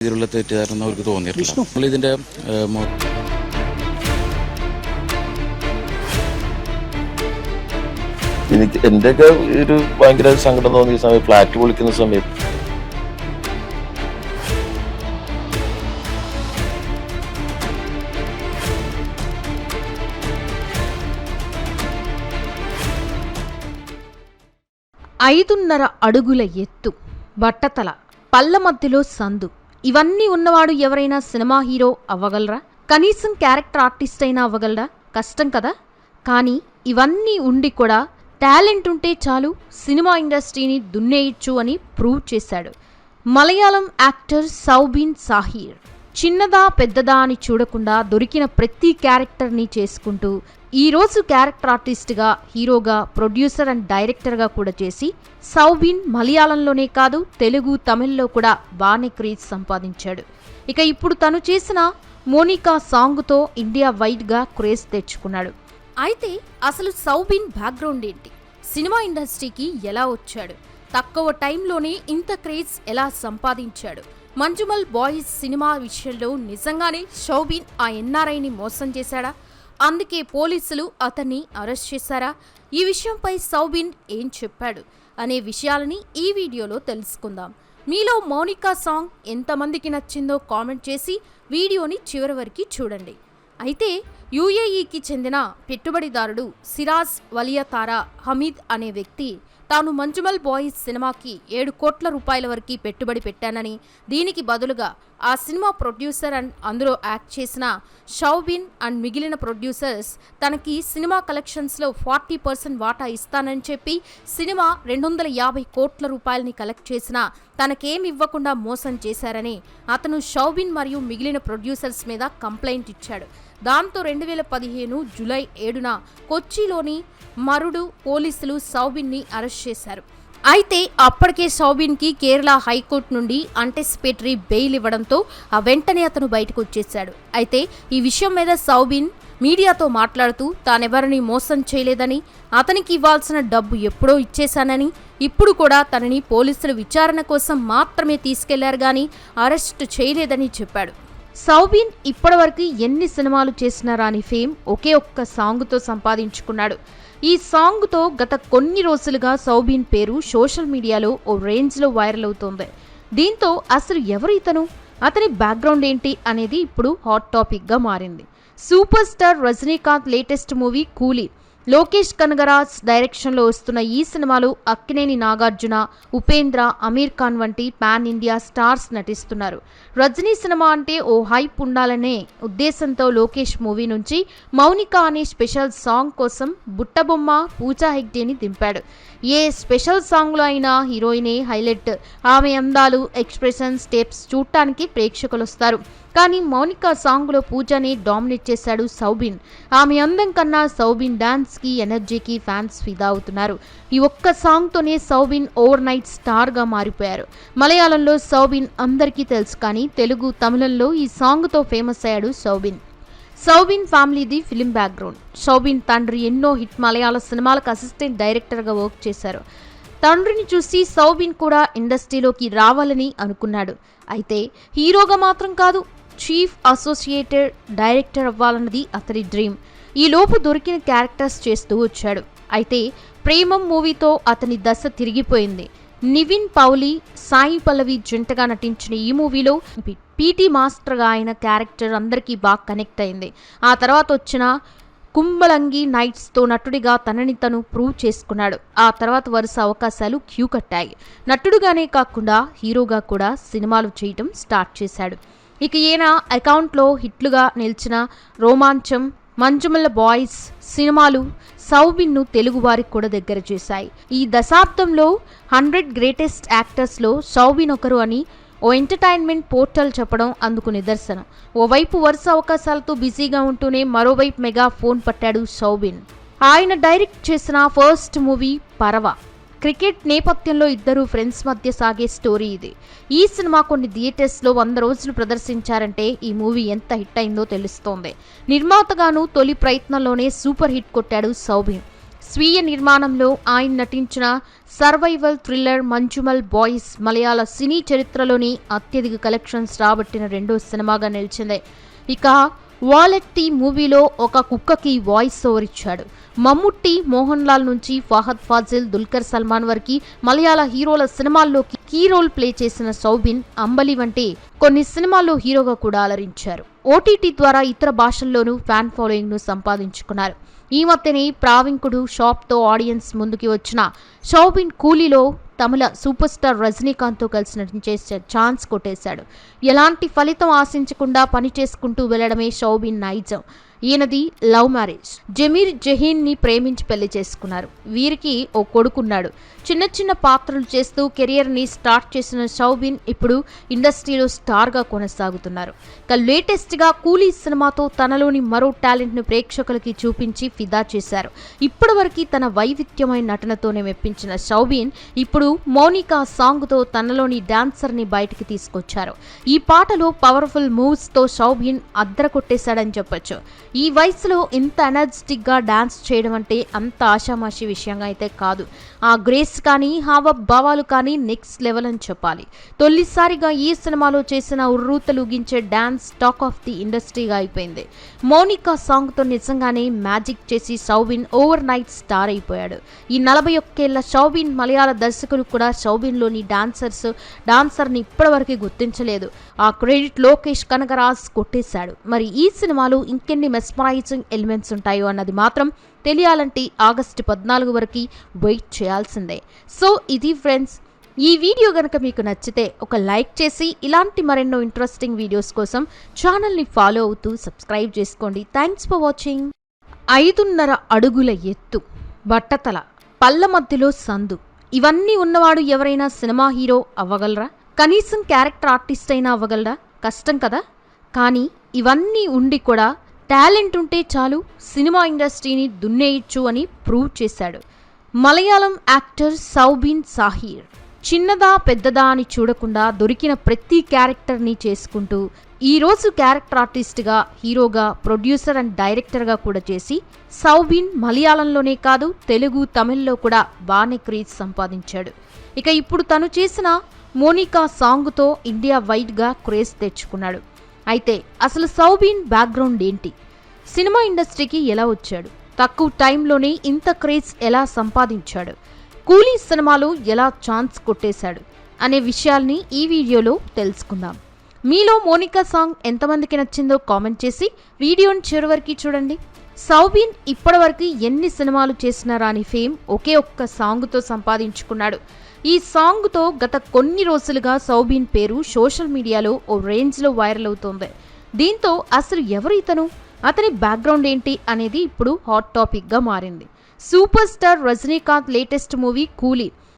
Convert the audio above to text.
ഇതിലുള്ള തെറ്റിദ്ധാരണ അവർക്ക് തോന്നിയിട്ടില്ല നമ്മൾ ഇതിന്റെ ഏഹ്, മൊ- എനിക്ക് എന്റെയൊക്കെ ഒരു ഭയങ്കര സങ്കടം തോന്നിയ സമയം ഫ്ലാറ്റ് പൊളിക്കുന്ന സമയത്ത് ఐదున్నర అడుగుల ఎత్తు బట్టతల పళ్ళ మధ్యలో సందు ఇవన్నీ ఉన్నవాడు ఎవరైనా సినిమా హీరో అవ్వగలరా? కనీసం క్యారెక్టర్ ఆర్టిస్ట్ అయినా అవ్వగలరా? కష్టం కదా? కానీ ఇవన్నీ ఉండి కూడా టాలెంట్ ఉంటే చాలు సినిమా ఇండస్ట్రీని దున్నేయచ్చు అని ప్రూవ్ చేశాడు. మలయాళం యాక్టర్ సౌబీన్ సాహీర్. చిన్నదా పెద్దదా అని చూడకుండా దొరికిన ప్రతి క్యారెక్టర్ని చేసుకుంటూ ఈరోజు క్యారెక్టర్ ఆర్టిస్ట్గా హీరోగా ప్రొడ్యూసర్ అండ్ డైరెక్టర్గా కూడా చేసి సౌబిన్ మలయాళంలోనే కాదు తెలుగు తమిళ్ళో కూడా బాగానే క్రేజ్ సంపాదించాడు. ఇక ఇప్పుడు తను చేసిన మోనికా సాంగ్తో ఇండియా వైడ్గా క్రేజ్ తెచ్చుకున్నాడు. అయితే అసలు సౌబిన్ బ్యాక్గ్రౌండ్ ఏంటి? సినిమా ఇండస్ట్రీకి ఎలా వచ్చాడు? తక్కువ టైంలోనే ఇంత క్రేజ్ ఎలా సంపాదించాడు? మంజుమల్ బాయ్స్ సినిమా విషయంలో నిజంగానే సౌబిన్ ఆ ఎన్ఆర్ఐని మోసం చేశాడా? అందుకే పోలీసులు అతన్ని అరెస్ట్ చేశారా? ఈ విషయంపై సౌబిన్ ఏం చెప్పాడు అనే విషయాలని ఈ వీడియోలో తెలుసుకుందాం. మీలో మౌనికా సాంగ్ ఎంతమందికి నచ్చిందో కామెంట్ చేసి వీడియోని చివరి వరకు చూడండి. అయితే యుఏఈకి చెందిన పెట్టుబడిదారుడు సిరాజ్ వలియతారా హమీద్ అనే వ్యక్తి తాను మంజుమల్ బాయ్స్ సినిమాకి ఏడు కోట్ల రూపాయల వరకు పెట్టుబడి పెట్టానని దీనికి బదులుగా ఆ సినిమా ప్రొడ్యూసర్ అండ్ అందులో యాక్ట్ చేసిన షౌబిన్ అండ్ మిగిలిన ప్రొడ్యూసర్స్ తనకి సినిమా కలెక్షన్స్లో ఫార్టీ పర్సెంట్ వాటా ఇస్తానని చెప్పి సినిమా రెండు వందల యాభై కోట్ల రూపాయలని కలెక్ట్ చేసినా తనకేం ఇవ్వకుండా మోసం చేశారని అతను షౌబిన్ మరియు మిగిలిన ప్రొడ్యూసర్స్ మీద కంప్లైంట్ ఇచ్చాడు. దాంతో రెండు వేల పదిహేను జూలై ఏడున కొచ్చిలోని మరుడు పోలీసులు సౌబిన్ని అరెస్ట్ చేశారు. అయితే అప్పటికే సౌబిన్కి కేరళ హైకోర్టు నుండి అంటెసిపేటరీ బెయిల్ ఇవ్వడంతో ఆ వెంటనే అతను బయటకు వచ్చేశాడు. అయితే ఈ విషయం మీద సౌబిన్ మీడియాతో మాట్లాడుతూ తానెవరిని మోసం చేయలేదని అతనికి ఇవ్వాల్సిన డబ్బు ఎప్పుడో ఇచ్చేశానని ఇప్పుడు కూడా తనని పోలీసులు విచారణ కోసం మాత్రమే తీసుకెళ్ళారు కానీ అరెస్ట్ చేయలేదని చెప్పాడు. సౌబిన్ ఇప్పటివరకు ఎన్ని సినిమాలు చేసినా రాని ఫేమ్ ఒకే ఒక్క సాంగ్తో సంపాదించుకున్నాడు. ఈ సాంగ్తో గత కొన్ని రోజులుగా సౌబిన్ పేరు సోషల్ మీడియాలో ఓ రేంజ్లో వైరల్ అవుతోంది. దీంతో అసలు ఎవరు ఇతను? అతని బ్యాక్గ్రౌండ్ ఏంటి అనేది ఇప్పుడు హాట్ టాపిక్గా మారింది. Super star Rajinikanth latest movie Coolie. Lokesh Kanagaraj డైరెక్షన్లో వస్తున్న ఈ సినిమాలో అక్కినేని నాగార్జున ఉపేంద్ర అమీర్ ఖాన్ వంటి పాన్ ఇండియా స్టార్స్ నటిస్తున్నారు. రజనీ సినిమా అంటే ఓ హైప్ ఉండాలనే ఉద్దేశంతో లోకేష్ మూవీ నుంచి మౌనిక అనే స్పెషల్ సాంగ్ కోసం బుట్టబొమ్మ పూజా హెగ్డేని దింపాడు. ఏ స్పెషల్ సాంగ్లో అయినా హీరోయినే హైలైట్. ఆమె అందాలు ఎక్స్ప్రెషన్ స్టెప్స్ చూడటానికి ప్రేక్షకులు వస్తారు కానీ మౌనిక సాంగ్లో పూజని డామినేట్ చేశాడు సౌబిన్. ఆమె అందం కన్నా సౌబిన్ డాన్స్కి ఎనర్జీకి ఫ్యాన్స్ ఫిదా అవుతున్నారు. ఈ ఒక్క సాంగ్తోనే సౌబిన్ ఓవర్ నైట్ స్టార్గా మారిపోయారు. మలయాళంలో సౌబిన్ అందరికీ తెలుసు కానీ తెలుగు తమిళంలో ఈ సాంగ్తో ఫేమస్ అయ్యాడు సౌబిన్. సౌబిన్ ఫ్యామిలీది ఫిలిం బ్యాక్గ్రౌండ్. సౌబిన్ తండ్రి ఎన్నో హిట్ మలయాళ సినిమాలకు అసిస్టెంట్ డైరెక్టర్గా వర్క్ చేశారు. తండ్రిని చూసి సౌబిన్ కూడా ఇండస్ట్రీలోకి రావాలని అనుకున్నాడు. అయితే హీరోగా మాత్రం కాదు చీఫ్ అసోసియేటెడ్ డైరెక్టర్ అవ్వాలన్నది అతని డ్రీమ్. ఈ లోపు దొరికిన క్యారెక్టర్స్ చేస్తూ వచ్చాడు. అయితే ప్రేమం మూవీతో అతని దశ తిరిగిపోయింది. నివిన్ పౌలి సాయి పల్లవి జంటగా నటించిన ఈ మూవీలో పీటీ మాస్టర్గా ఆయన క్యారెక్టర్ అందరికీ బాగా కనెక్ట్ అయింది. ఆ తర్వాత వచ్చిన కుంబలంగి నైట్స్తో నటుడిగా తనని తను ప్రూవ్ చేసుకున్నాడు. ఆ తర్వాత వరుస అవకాశాలు క్యూ కట్టాయి. నటుడుగానే కాకుండా హీరోగా కూడా సినిమాలు చేయటం స్టార్ట్ చేశాడు. ఇక ఈయన అకౌంట్లో హిట్లుగా నిలిచిన రోమాంచం మంజుమల్ల బాయ్స్ సినిమాలు సౌబిన్ను తెలుగువారికి కూడా దగ్గర చేశాయి. ఈ దశాబ్దంలో హండ్రెడ్ గ్రేటెస్ట్ యాక్టర్స్లో సౌబిన్ ఒకరు అని ఓ ఎంటర్టైన్మెంట్ పోర్టల్ చెప్పడం అందుకు నిదర్శనం. ఓవైపు వరుస అవకాశాలతో బిజీగా ఉంటూనే మరోవైపు మెగా ఫోన్ పట్టాడు సౌబిన్. ఆయన డైరెక్ట్ చేసిన ఫస్ట్ మూవీ పరవ. క్రికెట్ నేపథ్యంలో ఇద్దరు ఫ్రెండ్స్ మధ్య సాగే స్టోరీ ఇది. ఈ సినిమా కొన్ని థియేటర్స్లో వంద రోజులు ప్రదర్శించారంటే ఈ మూవీ ఎంత హిట్ అయిందో తెలుస్తోంది. నిర్మాతగాను తొలి ప్రయత్నంలోనే సూపర్ హిట్ కొట్టాడు సౌభిన్ స్వీయ నిర్మాణంలో ఆయన నటించిన survival thriller Manjummel boys Malayala cine చరిత్రలోని అత్యధిక కలెక్షన్స్ రాబట్టిన రెండో సినిమాగా నిలిచింది. ఇక వాలెట్టి మూవీలో ఒక కుక్కకి వాయిస్ ఓవర్ ఇచ్చాడు. మమ్ముట్టి మోహన్ లాల్ నుంచి ఫహద్ ఫాజిల్ దుల్కర్ సల్మాన్ వరకు మలయాళ హీరోల సినిమాల్లోకి కీ రోల్ ప్లే చేసిన సౌబిన్ అంబలి వంటి కొన్ని సినిమాల్లో హీరోగా కూడా అలరించారు. ఓటీటీ ద్వారా ఇతర భాషల్లోనూ ఫ్యాన్ ఫాలోయింగ్ను సంపాదించుకున్నారు. ఈ మధ్యనే ప్రావింకుడు షాప్తో ఆడియన్స్ ముందుకి వచ్చిన షోబిన్ కూలీలో తమిళ సూపర్ స్టార్ రజనీకాంత్తో కలిసి నటించే ఛాన్స్ కొట్టేశాడు. ఎలాంటి ఫలితం ఆశించకుండా పని చేసుకుంటూ వెళ్ళడమే షౌబిన్ నైజం. ఈయనది లవ్ మ్యారేజ్. జమీర్ జహీన్ని ప్రేమించి పెళ్ళి చేసుకున్నారు. వీరికి ఓ కొడుకున్నాడు. చిన్న చిన్న పాత్రలు చేస్తూ కెరియర్ని స్టార్ట్ చేసిన షౌబిన్ ఇప్పుడు ఇండస్ట్రీలో స్టార్గా కొనసాగుతున్నారు. ఇక లేటెస్ట్గా కూలీ సినిమాతో తనలోని మరో టాలెంట్ను ప్రేక్షకులకి చూపించి ఫిదా చేశారు. ఇప్పటివరకు తన వైవిధ్యమైన నటనతోనే మెప్పించిన షౌబిన్ ఇప్పుడు మౌనికా సాంగ్తో తనలోని డాన్సర్ని బయటికి తీసుకొచ్చారు. ఈ పాటలో పవర్ఫుల్ మూవ్స్తో షౌబిన్ అద్దర కొట్టేశాడని చెప్పొచ్చు. ఈ వయసులో ఇంత ఎనర్జెటిక్గా డ్యాన్స్ డాన్స్ చేయడం అంటే అంత ఆషామాషి విషయంగా అయితే కాదు. ఆ గ్రేస్ కానీ హావభావాలు కానీ నెక్స్ట్ లెవెల్ అని చెప్పాలి. తొలిసారిగా ఈ సినిమాలో చేసిన ఉర్రూతలుగించే డాన్స్ టాక్ ఆఫ్ ది ఇండస్ట్రీగా అయిపోయింది. మౌనికా సాంగ్తో నిజంగానే మ్యాజిక్ చేసి షౌబిన్ ఓవర్ నైట్ స్టార్ అయిపోయాడు. ఈ నలభై ఒక్కేళ్ళ షౌబిన్ మలయాళ దర్శకులు కూడా షౌబిన్లోని డాన్సర్స్ డాన్సర్ని ఇప్పటివరకు గుర్తించలేదు. ఆ క్రెడిట్ లోకేష్ కనగరాజ్ కొట్టేశాడు. మరి ఈ సినిమాలో ఇంకెన్ని మెస్మరైజింగ్ ఎలిమెంట్స్ ఉంటాయో అన్నది మాత్రం తెలియాలంటే ఆగస్టు పద్నాలుగు వరకు వెయిట్ చేయాల్సిందే. సో ఇది ఫ్రెండ్స్ ఈ వీడియో గనక మీకు నచ్చితే ఒక లైక్ చేసి ఇలాంటి మరెన్నో ఇంట్రెస్టింగ్ వీడియోస్ కోసం ఛానల్ని ఫాలో అవుతూ సబ్స్క్రైబ్ చేసుకోండి. Thanks for watching. ఐదున్నర అడుగుల ఎత్తు బట్టతల పళ్ళ మధ్యలో సందు. ఇవన్నీ ఉన్నవాడు ఎవరైనా సినిమా హీరో అవ్వగలరా? కనీసం క్యారెక్టర్ ఆర్టిస్ట్ అయినా అవ్వగలరా? కష్టం కదా? కానీ ఇవన్నీ ఉండి కూడా టాలెంట్ ఉంటే చాలు సినిమా ఇండస్ట్రీని దున్నేయచ్చు అని ప్రూవ్ చేశాడు. మలయాళం యాక్టర్ సౌబిన్ సాహీర్. చిన్నదా పెద్దదా అని చూడకుండా దొరికిన ప్రతి క్యారెక్టర్ని చేసుకుంటూ ఈరోజు క్యారెక్టర్ ఆర్టిస్ట్గా హీరోగా ప్రొడ్యూసర్ అండ్ డైరెక్టర్గా కూడా చేసి సౌబిన్ మలయాళంలోనే కాదు తెలుగు తమిళ్ళో కూడా బాగానే క్రేజ్ సంపాదించాడు. ఇక ఇప్పుడు తను చేసిన మోనికా సాంగ్తో ఇండియా వైడ్గా క్రేజ్ తెచ్చుకున్నాడు. అయితే అసలు సౌబీన్ బ్యాక్గ్రౌండ్ ఏంటి? సినిమా ఇండస్ట్రీకి ఎలా వచ్చాడు? తక్కువ టైంలోనే ఇంత క్రేజ్ ఎలా సంపాదించాడు? కూలీ సినిమాలు ఎలా ఛాన్స్ కొట్టేశాడు? అనే విషయాల్ని ఈ వీడియోలో తెలుసుకుందాం. మీలో మోనికా సాంగ్ ఎంతమందికి నచ్చిందో కామెంట్ చేసి వీడియోని చివరికి చూడండి. సౌబిన్ ఇప్పటివరకు ఎన్ని సినిమాలు చేసినా రాని ఫేమ్ ఒకే ఒక్క సాంగ్తో సంపాదించుకున్నాడు. ఈ సాంగ్తో గత కొన్ని రోజులుగా సౌబిన్ పేరు సోషల్ మీడియాలో ఓ రేంజ్లో వైరల్ అవుతోంది. దీంతో అసలు ఎవరు ఇతను? అతని బ్యాక్గ్రౌండ్ ఏంటి అనేది ఇప్పుడు హాట్ టాపిక్గా మారింది. Super star Rajinikanth latest movie Coolie.